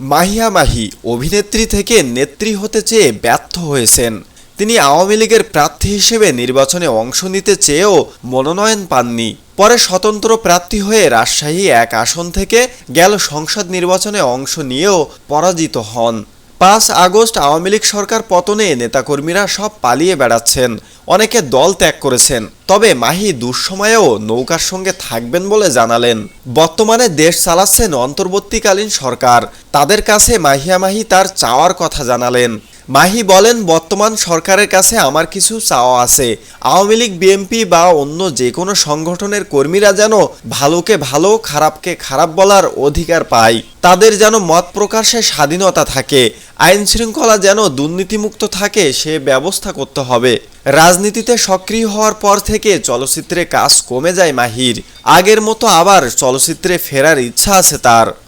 মাহিয়া মাহি অভিনেত্রী থেকে নেত্রী হতে চেয়ে ব্যর্থ হয়েছেন। তিনি আওয়ামী লীগের প্রার্থী হিসেবে নির্বাচনে অংশ নিতে চেয়েও মনোনয়ন পাননি। পরে স্বতন্ত্র প্রার্থী হয়ে রাজশাহী এক আসন থেকে গেল সংসদ নির্বাচনে অংশ নিয়েও পরাজিত হন। পাঁচ আগস্ট আওয়ামী লীগ সরকার পতনে নেতাকর্মীরা সব পালিয়ে বেড়াচ্ছেন। অনেকে দল ত্যাগ করেছেন। তবে মাহি দুঃসময়েও নৌকার সঙ্গে থাকবেন বলে জানালেন। বর্তমানে দেশ চালাচ্ছেন অন্তর্বর্তীকালীন সরকার। তাদের কাছে মাহিয়া মাহি তার চাওয়ার কথা জানালেন। মাহি বলেন, বর্তমান সরকারের কাছে আমার কিছু চাওয়া আছে। আওয়ামী লীগ, বিএনপি বা অন্য যে কোনো সংগঠনের কর্মীরা যেন ভালোকে ভালো, খারাপকে খারাপ বলার অধিকার পায়। তাদের যেন মত প্রকাশে স্বাধীনতা থাকে। আইন শৃঙ্খলা যেন দুর্নীতিমুক্ত থাকে, সে ব্যবস্থা করতে হবে। রাজনীতিতে সক্রিয় হওয়ার পর থেকে চলচ্চিত্রে কাজ কমে যায় মাহির। আগের মতো আবার চলচ্চিত্রে ফেরার ইচ্ছা আছে তার।